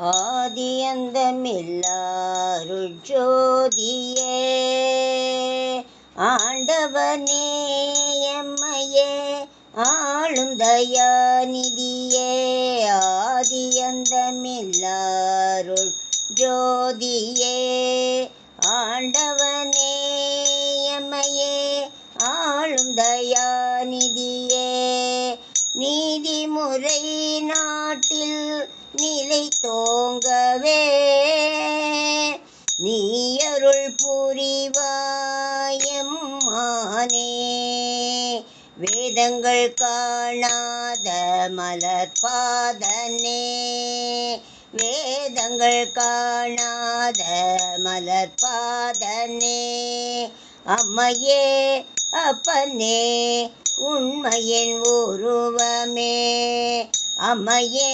ஆதியந்தமில்லாருஜோதியே ஆண்டவனே எம்மையே ஆளும் தயாநிதியே. ஆதியந்தமில்லாருள் ஜோதியே ஆண்டவனே எம்மையே ஆளும் தயாநிதியே. நீதிமுறை நாட்டில் நிலை தோங்கவே. நீயருள் புரிவாயம்மானே வேதங்கள் காணாத மலர்பாதனே வேதங்கள் காணாத மலர்பாதனே அம்மையே அப்பனே உண்மையின் உருவமே. அம்மையே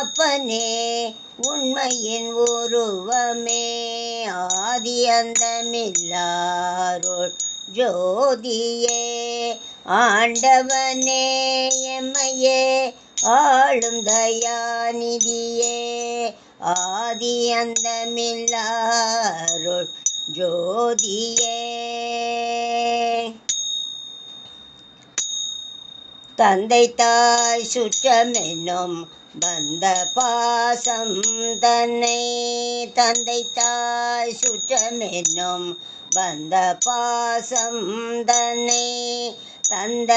அப்பனே உண்மையின் உருவமே. ஆதி அந்தமில்லாருள் ஜோதியே ஆண்டவனே எம்மையே. ஆளும் தயாநிதியே ஆதி அந்தமில்லாருள் ஜோதியே. தந்தை தாய் சுற்றமென்னும் வந்த பாசம் தன்னை தந்தை தாய் சுற்றமென்னும் வந்த பாசம் தன்னை தந்த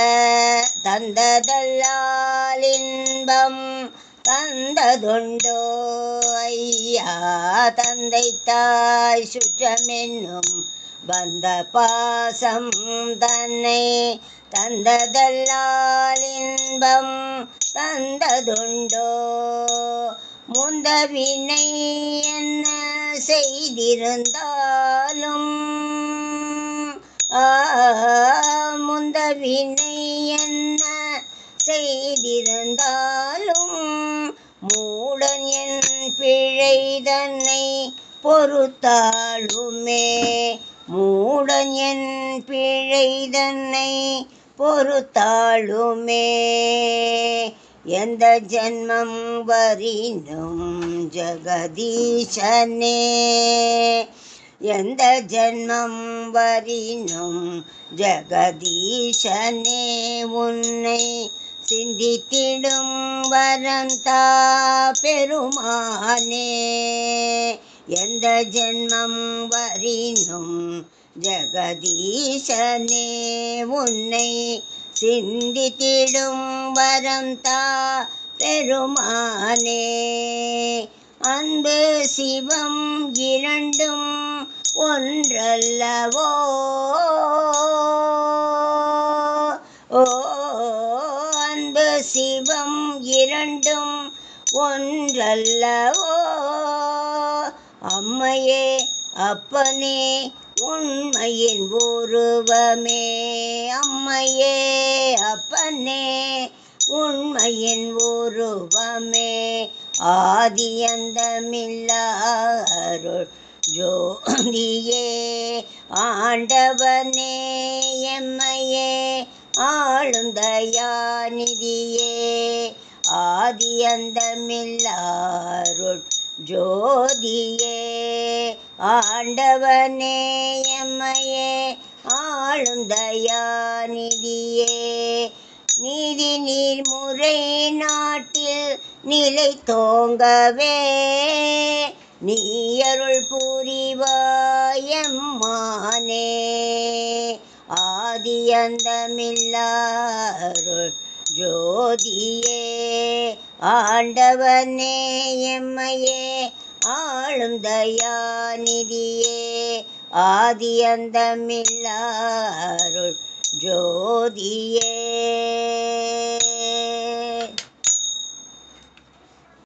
தந்ததல்லால் இன்பம் தந்ததுண்டோ ஐயா தந்தை தாய் சுற்றமென்னும் வந்த பாசம் தன்னை தந்ததல்லால் இன்பம் தந்ததுண்டோ முந்தவினை என்ன செய்திருந்தாலும்? முந்தவினை என்ன செய்திருந்தாலும்? மூடன் என் பிழை தன்னை பொறுத்தாளுமே மூடன் என் பிழை தன்னை பொறுத்தாளுமே எந்த ஜென்மம் வரினும் ஜெகதீசனே எந்த ஜென்மம் வரினும் ஜெகதீசனே உன்னை சிந்தித்திடும் வரந்தா பெருமானே. எந்த ஜென்மம் வரினும் ஜெகதீசனே உன்னை சிந்தித்திடும் வரந்தா பெருமானே. அன்பு சிவம் இரண்டும் ஒன்றல்லவோ? ஓ அன்பு சிவம் இரண்டும் ஒன்றல்லவோ? அம்மையே அப்பனே உண்மையின் உருவமே அம்மையே அப்பனே உண்மையின் உருவமே ஆதி அந்தமில்லாருள் ஜோதியே ஆண்டவனே எம்மையே ஆளும் தயாநிதியே ஆதி அந்தமில்லாருள் ஜோதியே. ஆண்டவனே எம்மையே ஆளும் தயாநிதியே. நீதி நீர்முறை நாட்டில் நிலை தோங்கவே. நீயருள் புரிவாயம்மானே ஆதியந்தமில்லாருள் ஜோதியே. ஆண்டவனே எம்மையே ஆளும் தயாநிதியே ஆதி அந்தமில்லாருள் ஜோதியே.